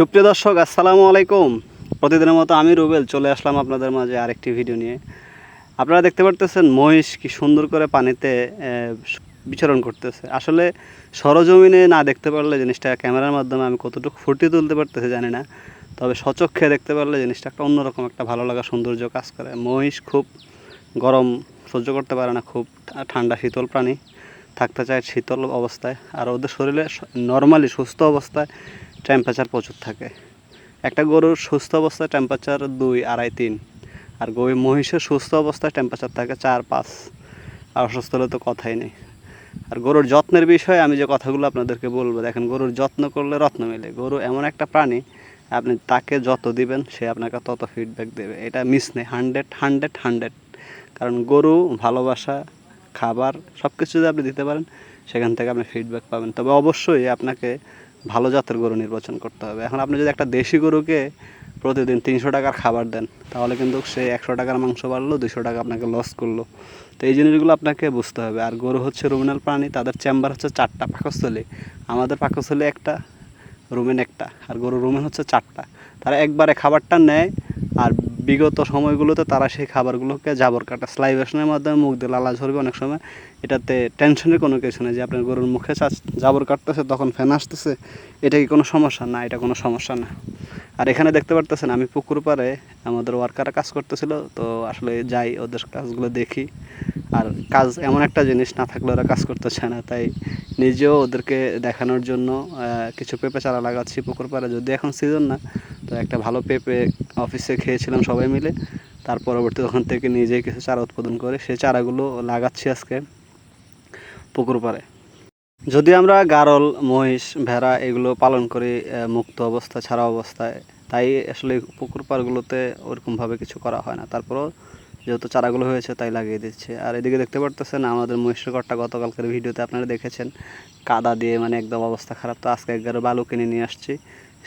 সুপ্রিয় দর্শক, আসসালামু আলাইকুম। প্রতিদিনের মতো আমি রুবেল চলে আসলাম আপনাদের মাঝে আরেকটি ভিডিও নিয়ে। আপনারা দেখতে পারতেছেন মহিষ কি সুন্দর করে পানিতে বিচরণ করতেছে। আসলে সরজমিনে না দেখতে পারলে জিনিসটা ক্যামেরার মাধ্যমে আমি কতটুকু ফুটিয়ে তুলতে পারতেছি জানি না। তবে সচক্ষে দেখতে পারলে জিনিসটা একটা অন্যরকম একটা ভালো লাগা সৌন্দর্য কাজ করে। মহিষ খুব গরম, সহ্য করতে পারে না, খুব ঠান্ডা, শীতল প্রাণী। থাকতে চায় শীতল অবস্থায়। আর ওদের শরীরে নর্মালি সুস্থ অবস্থায়। টেম্পারেচার প্রচুর থাকে। একটা গরুর সুস্থ অবস্থায় টেম্পারেচার দুই, আড়াই, তিন। আর গরু মহিষের সুস্থ অবস্থায় টেম্পারেচার থাকে চার, পাঁচ। আর অসুস্থ হলে তো কথাই নেই। আর গরুর যত্নের বিষয়ে আমি যে কথাগুলো আপনাদেরকে বলব, দেখেন গরুর যত্ন করলে রত্ন মেলে। গরু এমন একটা প্রাণী, আপনি তাকে যত দিবেন, সে আপনাকে তত ফিডব্যাক দেবে। এটা মিস নেই হান্ড্রেড হান্ড্রেড হান্ড্রেড কারণ গরু, ভালোবাসা, খাবার সব কিছু যদি আপনি দিতে পারেন, সেখান থেকে আপনি ফিডব্যাক পাবেন। তবে অবশ্যই আপনাকে ভালো জাতের গরু নির্বাচন করতে হবে। এখন আপনি যদি একটা দেশি গরুকে প্রতিদিন তিনশো টাকার খাবার দেন, তাহলে কিন্তু সে একশো টাকার মাংস বাড়লো দুশো টাকা আপনাকে লস করল। তো এই জিনিসগুলো আপনাকে বুঝতে হবে। আর গরু হচ্ছে রুমিনাল প্রাণী, তাদের চেম্বার হচ্ছে চারটা পাকস্থলী। আমাদের পাকস্থলী একটা রুমেন একটা, আর গরু রুমেন হচ্ছে চারটা। তারা একবারে খাবারটা নেয় আর বিগত সময়গুলোতে তারা সেই খাবারগুলোকে জাবর কাটা স্লাইভেশনের মাধ্যমে মুখ দিয়ে লালা ঝরবে অনেক সময়। এটাতে টেনশনের কোনো কিছু নেই যে আপনার গরুর মুখে জাবর কাটতেছে, তখন ফ্যান আসতেছে, এটা কি কোনো সমস্যা? না, এটা কোনো সমস্যা না। আর এখানে দেখতে পারতেছেন, আমি পুকুর পাড়ে আমাদের ওয়ার্কাররা কাজ করতেছিল, তো আসলে যাই, ওদের কাজগুলো দেখি। আর কাজ এমন একটা জিনিস না থাকলে ওরা কাজ করতে চায় না। তাই নিজেও ওদেরকে দেখানোর জন্য কিছু পেঁপে চারা লাগাচ্ছি পুকুর পাড়ে। যদি এখন সিজন না, তো একটা ভালো পেঁপে অফিসে খেয়েছিলাম সবাই মিলে। তার পরবর্তী ওখান থেকে নিজেই কিছু চারা উৎপাদন করে, সেই চারাগুলো লাগাচ্ছি আজকে পুকুর পাড়ে। যদি আমরা গারল, মহিষ, ভেড়া এগুলো পালন করি মুক্ত অবস্থা, ছাড়া অবস্থায়, তাই আসলে পুকুর পাড়গুলোতে ওরকমভাবে কিছু করা হয় না। তারপরও যেহেতু চারাগুলো হয়েছে, তাই লাগিয়ে দিচ্ছে। আর এদিকে দেখতে পারতেছেন, আমাদের মহিষের ঘরটা গতকালকের ভিডিওতে আপনারা দেখেছেন। কাদা দিয়ে মানে একদম অবস্থা খারাপ। তো আজকে একবারে বালু কিনে নিয়ে আসছি।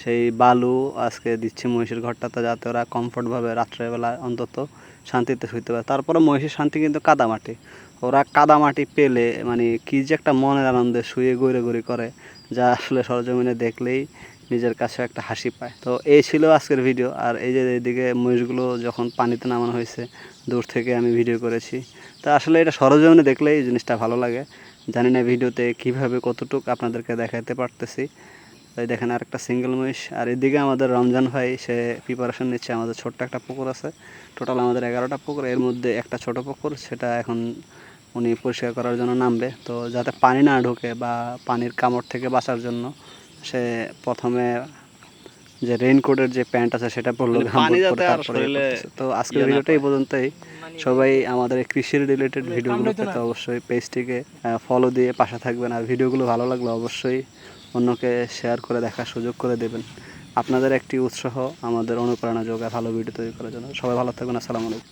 সেই বালু আজকে দিচ্ছি মহিষের ঘরটাতে যাতে ওরা কমফোর্টভাবে রাত্রেবেলা অন্তত শান্তিতে শুইতে পারে। তারপরে মহিষের শান্তি কিন্তু কাদামাটি ওরা কাদামাটি পেলে মানে কি যে একটা মনের আনন্দে শুয়ে গড়ে গড়ি করে, যা আসলে সরজমিনে দেখলেই নিজের কাছে একটা হাসি পায়। তো এই ছিল আজকের ভিডিও আর এই যে এইদিকে মহিষগুলো যখন পানিতে নামানো হয়েছে, দূর থেকে আমি ভিডিও করেছি। তো আসলে এটা সরজমিনে দেখলে এই জিনিসটা ভালো লাগে। জানি না ভিডিওতে কীভাবে কতটুকু আপনাদেরকে দেখাতে পারতেছি। তাই দেখেন আর একটা সিঙ্গেল মহিষ। আর এদিকে আমাদের রমজান ভাই, সে প্রিপারেশন নিচ্ছে আমাদের ছোট্ট একটা পুকুর আছে। টোটাল আমাদের এগারোটা পুকুর। এর মধ্যে একটা ছোট পুকুর, সেটা এখন উনি পরিষ্কার করার জন্য নামবে। তো যাতে পানি না ঢোকে বা পানির কামড় থেকে বাঁচার জন্য সে প্রথমে যে রেইনকোটের যে প্যান্ট আছে সেটা পরলো মানে পানি যাতে আর ইয়ে শরীরে তো আজকের ইয়ে ভিডিওটা এই পর্যন্তই। সবাই আমাদের কৃষি রিলেটেড ভিডিওগুলো পেতে অবশ্যই পেজটিকে ফলো দিয়ে পাশে থাকবেন। আর ভিডিওগুলো ভালো লাগলে অবশ্যই অন্যকে শেয়ার করে দেখার সুযোগ করে দেবেন। আপনাদের একটি উৎসাহ আমাদের অনুপ্রেরণা যোগায় ভালো ভিডিও তৈরি করার জন্য। সবাই ভালো থাকবেন। আসসালামু আলাইকুম।